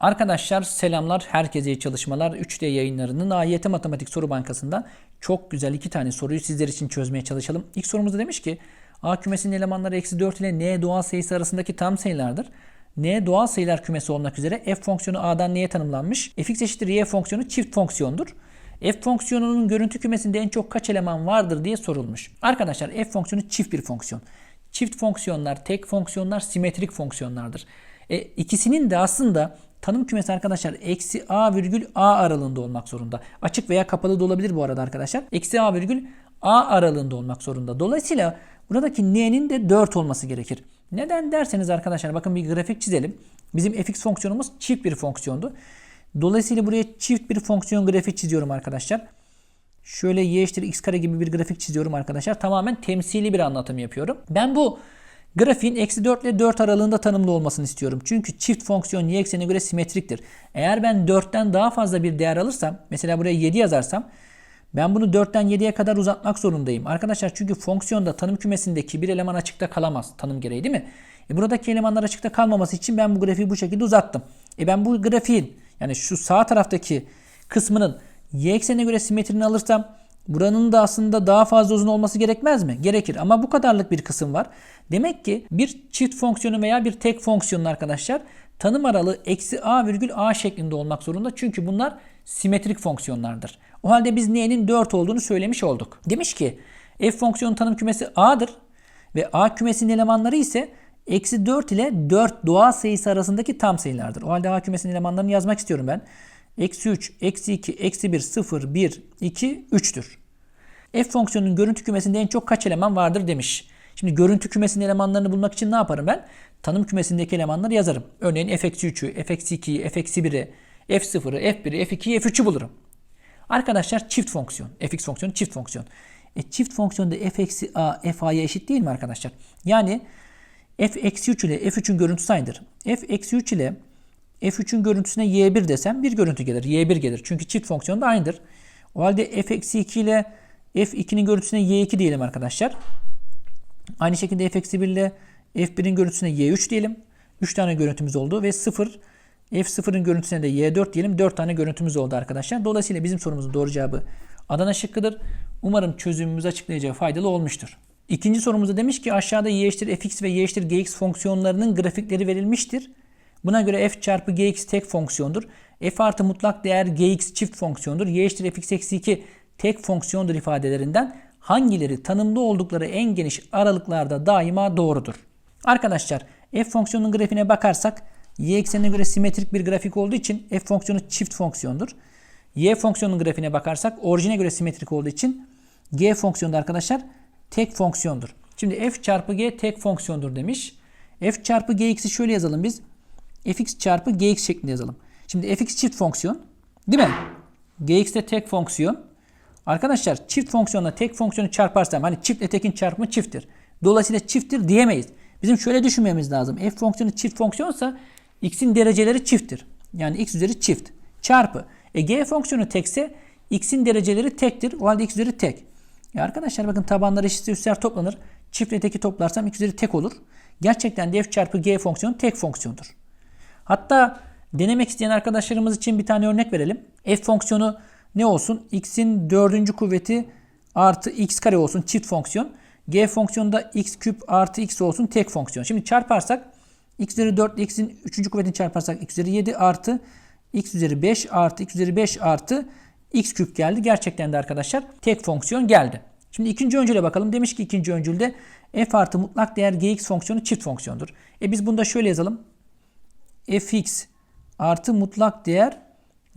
Arkadaşlar selamlar, herkese iyi çalışmalar. 3D yayınlarının AYT Matematik Soru Bankası'ndan çok güzel iki tane soruyu sizler için çözmeye çalışalım. İlk sorumuzda demiş ki A kümesinin elemanları eksi 4 ile N doğal sayısı arasındaki tam sayılardır. N doğal sayılar kümesi olmak üzere f fonksiyonu A'dan N'ye tanımlanmış. fx eşittir y fonksiyonu çift fonksiyondur. F fonksiyonunun görüntü kümesinde en çok kaç eleman vardır diye sorulmuş. Arkadaşlar f fonksiyonu çift bir fonksiyon. Çift fonksiyonlar, tek fonksiyonlar simetrik fonksiyonlardır. E, ikisinin de aslında tanım kümesi arkadaşlar eksi a virgül a aralığında olmak zorunda. Açık veya kapalı da olabilir bu arada arkadaşlar. Eksi a virgül a aralığında olmak zorunda. Dolayısıyla buradaki n'nin de 4 olması gerekir. Neden derseniz arkadaşlar bakın bir grafik çizelim. Bizim fx fonksiyonumuz çift bir fonksiyondu. Dolayısıyla buraya çift bir fonksiyon grafiği çiziyorum arkadaşlar. Şöyle y eşittir x kare gibi bir grafik çiziyorum arkadaşlar. Tamamen temsili bir anlatım yapıyorum. Ben bu grafiğin eksi 4 ile 4 aralığında tanımlı olmasını istiyorum. Çünkü çift fonksiyon y eksenine göre simetriktir. Eğer ben 4'ten daha fazla bir değer alırsam mesela buraya 7 yazarsam ben bunu 4'ten 7'ye kadar uzatmak zorundayım. Arkadaşlar çünkü fonksiyonda tanım kümesindeki bir eleman açıkta kalamaz tanım gereği değil mi? E buradaki elemanlar açıkta kalmaması için ben bu grafiği bu şekilde uzattım. E ben bu grafiğin yani şu sağ taraftaki kısmının y eksenine göre simetrini alırsam buranın da aslında daha fazla uzun olması gerekmez mi? Gerekir ama bu kadarlık bir kısım var. Demek ki bir çift fonksiyonu veya bir tek fonksiyonun arkadaşlar tanım aralığı eksi a virgül a şeklinde olmak zorunda. Çünkü bunlar simetrik fonksiyonlardır. O halde biz n'nin 4 olduğunu söylemiş olduk. Demiş ki f fonksiyonun tanım kümesi a'dır ve a kümesinin elemanları ise eksi 4 ile 4 doğal sayısı arasındaki tam sayılardır. O halde a kümesinin elemanlarını yazmak istiyorum ben. Eksi 3, eksi 2, eksi 1, 0, 1, 2, 3'tür. F fonksiyonunun görüntü kümesinde en çok kaç eleman vardır demiş. Şimdi görüntü kümesinin elemanlarını bulmak için ne yaparım ben? Tanım kümesindeki elemanları yazarım. Örneğin f-3'ü, f-2'yi, f-1'i, f0'ı, f1'i, f2'yi, f3'ü bulurum. Arkadaşlar çift fonksiyon. fx fonksiyonu çift fonksiyon. E, çift fonksiyonda f eksi a f a'ya eşit değil mi arkadaşlar? Yani f eksi 3 ile f3'ün görüntüsü aynıdır. f eksi 3 ile f3'ün görüntüsüne y1 desem bir görüntü gelir. y1 gelir. Çünkü çift fonksiyon da aynıdır. O halde f eksi 2 ile f2'nin görüntüsüne y2 diyelim arkadaşlar. Aynı şekilde f eksi 1 ile f1'in görüntüsüne y3 diyelim. 3 tane görüntümüz oldu ve 0 f0'ın görüntüsüne de y4 diyelim. 4 tane görüntümüz oldu arkadaşlar. Dolayısıyla bizim sorumuzun doğru cevabı Adana şıkkıdır. Umarım çözümümüzü açıklayacağı faydalı olmuştur. İkinci sorumuzda demiş ki aşağıda y eşittir fx ve y eşittir gx fonksiyonlarının grafikleri verilmiştir. Buna göre f çarpı gx tek fonksiyondur. f artı mutlak değer gx çift fonksiyondur. y eşittir fx eksi 2 tek fonksiyondur ifadelerinden hangileri tanımlı oldukları en geniş aralıklarda daima doğrudur? Arkadaşlar f fonksiyonunun grafiğine bakarsak y eksenine göre simetrik bir grafik olduğu için f fonksiyonu çift fonksiyondur. y fonksiyonunun grafiğine bakarsak orijine göre simetrik olduğu için g fonksiyonu da arkadaşlar tek fonksiyondur. Şimdi f çarpı g tek fonksiyondur demiş. f çarpı gx'i şöyle yazalım biz. Fx çarpı gx şeklinde yazalım. Şimdi fx çift fonksiyon. Değil mi? gx de tek fonksiyon. Arkadaşlar çift fonksiyonla tek fonksiyonu çarparsam hani çiftle tekin çarpımı çifttir. Dolayısıyla çifttir diyemeyiz. Bizim şöyle düşünmemiz lazım. F fonksiyonu çift fonksiyonsa x'in dereceleri çifttir. Yani x üzeri çift. Çarpı. E g fonksiyonu tekse x'in dereceleri tektir. O halde x üzeri tek. E arkadaşlar bakın tabanları eşitse üstler toplanır. Çiftle teki toplarsam x üzeri tek olur. Gerçekten de f çarpı g fonksiyonu tek fonksiyondur. Hatta denemek isteyen arkadaşlarımız için bir tane örnek verelim. F fonksiyonu ne olsun? x'in dördüncü kuvveti artı x kare olsun çift fonksiyon. G fonksiyonunda x küp artı x olsun tek fonksiyon. Şimdi çarparsak x üzeri 4 ile x'in 3. kuvvetini çarparsak x üzeri 7 artı x üzeri 5 artı x üzeri 5 artı x küp geldi. Gerçekten de arkadaşlar tek fonksiyon geldi. Şimdi ikinci öncüle bakalım. Demiş ki ikinci öncülde f artı mutlak değer gx fonksiyonu çift fonksiyondur. E biz bunu da şöyle yazalım. Fx artı mutlak değer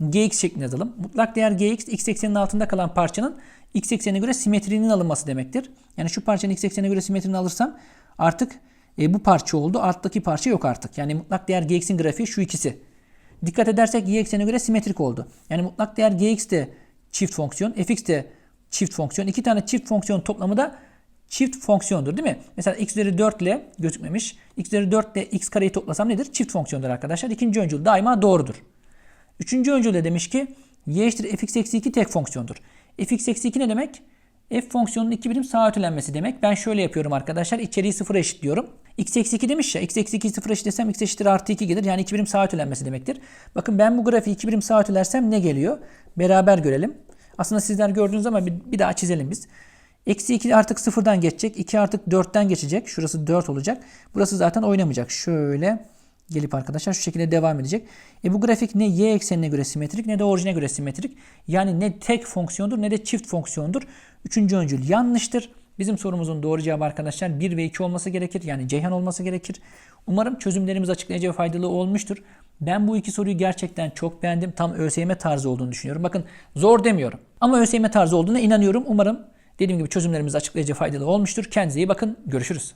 gx şeklinde yazalım. Mutlak değer gx x ekseninin altında kalan parçanın x eksenine göre simetrinin alınması demektir. Yani şu parçanın x eksenine göre simetrini alırsam artık e, bu parça oldu. Alttaki parça yok artık. Yani mutlak değer gx'in grafiği şu ikisi. Dikkat edersek y eksenine göre simetrik oldu. Yani mutlak değer gx de çift fonksiyon, fx de çift fonksiyon. İki tane çift fonksiyon toplamı da çift fonksiyondur değil mi? Mesela x üzeri 4 ile gözükmemiş. x üzeri 4 ile x kareyi toplasam nedir? Çift fonksiyondur arkadaşlar. İkinci öncül daima doğrudur. Üçüncü öncülde demiş ki y eşittir fx eksi 2 tek fonksiyondur. fx eksi 2 ne demek? F fonksiyonunun 2 birim sağa ötelenmesi demek. Ben şöyle yapıyorum arkadaşlar. İçeriği sıfıra eşitliyorum. x eksi 2 demiş ya. x eksi 2'yi sıfıra eşitlesem x eşittir artı 2 gelir. Yani 2 birim sağa ötelenmesi demektir. Bakın ben bu grafiği 2 birim sağa ötelersem ne geliyor? Beraber görelim. Aslında sizler gördünüz ama bir, bir daha çizelim biz. Eksi 2 artık sıfırdan geçecek. 2 artık 4'ten geçecek. Şurası 4 olacak. Burası zaten oynamayacak. Şöyle gelip arkadaşlar şu şekilde devam edecek. E bu grafik ne y eksenine göre simetrik ne de orijine göre simetrik. Yani ne tek fonksiyondur ne de çift fonksiyondur. Üçüncü öncül yanlıştır. Bizim sorumuzun doğru cevabı arkadaşlar 1 ve 2 olması gerekir. Yani Ceyhan olması gerekir. Umarım çözümlerimiz açıklayıcı ve faydalı olmuştur. Ben bu iki soruyu gerçekten çok beğendim. Tam ÖSYM tarzı olduğunu düşünüyorum. Bakın zor demiyorum. Ama ÖSYM tarzı olduğuna inanıyorum. Umarım dediğim gibi çözümlerimiz açıklayıcı faydalı olmuştur. Kendinize iyi bakın. Görüşürüz.